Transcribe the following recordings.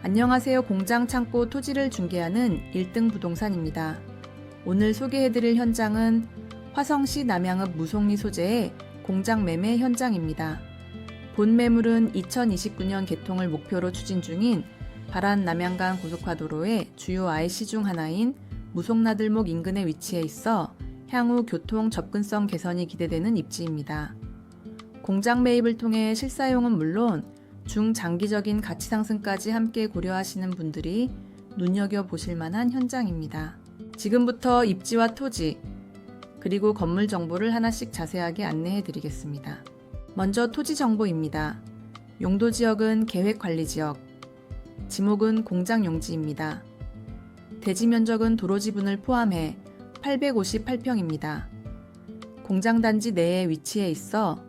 안녕하세요. 공장 창고 토지를 중개하는 1등 부동산입니다. 오늘 소개해드릴 현장은 화성시 남양읍 무송리 소재의 공장 매매 현장입니다. 본 매물은 2029년 개통을 목표로 추진 중인 바란 남양간 고속화도로의 주요 IC 중 하나인 무송나들목 인근에 위치해 있어 향후 교통 접근성 개선이 기대되는 입지입니다. 공장 매입을 통해 실사용은 물론 중장기적인 가치 상승까지 함께 고려하시는 분들이 눈여겨 보실 만한 현장입니다. 지금부터 입지와 토지, 그리고 건물 정보를 하나씩 자세하게 안내해 드리겠습니다. 먼저 토지 정보입니다. 용도 지역은 계획 관리 지역, 지목은 공장 용지입니다. 대지 면적은 도로 지분을 포함해 858평입니다. 공장 단지 내에 위치해 있어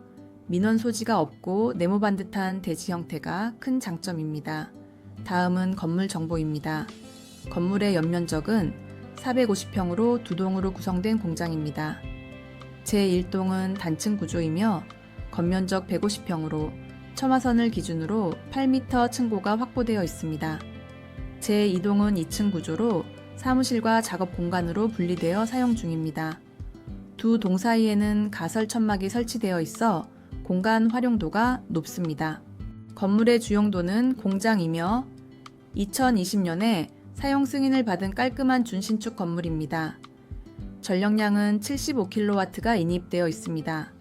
민원 소지가 없고 네모 반듯한 대지 형태가 큰 장점입니다. 다음은 건물 정보입니다. 건물의 연면적은 450평으로 두 동으로 구성된 공장입니다. 제1동은 단층 구조이며 겉면적 150평으로 첨화선을 기준으로 8m 층고가 확보되어 있습니다. 제2동은 2층 구조로 사무실과 작업 공간으로 분리되어 사용 중입니다. 두 동 사이에는 가설 천막이 설치되어 있어 공간 활용도가 높습니다. 건물의 주용도는 공장이며 2020년에 사용 승인을 받은 깔끔한 준신축 건물입니다. 전력량은 75kW가 인입되어 있습니다.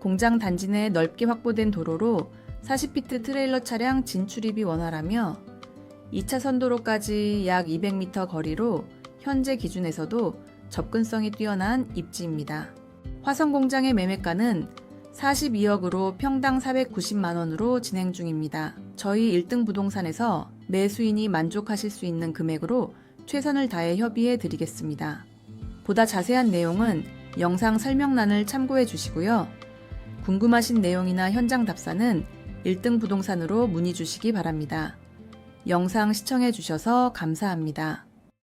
공장 단지 내 넓게 확보된 도로로 40피트 트레일러 차량 진출입이 원활하며 2차선 도로까지 약 200m 거리로 현재 기준에서도 접근성이 뛰어난 입지입니다. 화성 공장의 매매가는 42억으로 평당 490만 원으로 진행 중입니다. 저희 1등 부동산에서 매수인이 만족하실 수 있는 금액으로 최선을 다해 협의해 드리겠습니다. 보다 자세한 내용은 영상 설명란을 참고해 주시고요. 궁금하신 내용이나 현장 답사는 1등 부동산으로 문의 주시기 바랍니다. 영상 시청해 주셔서 감사합니다.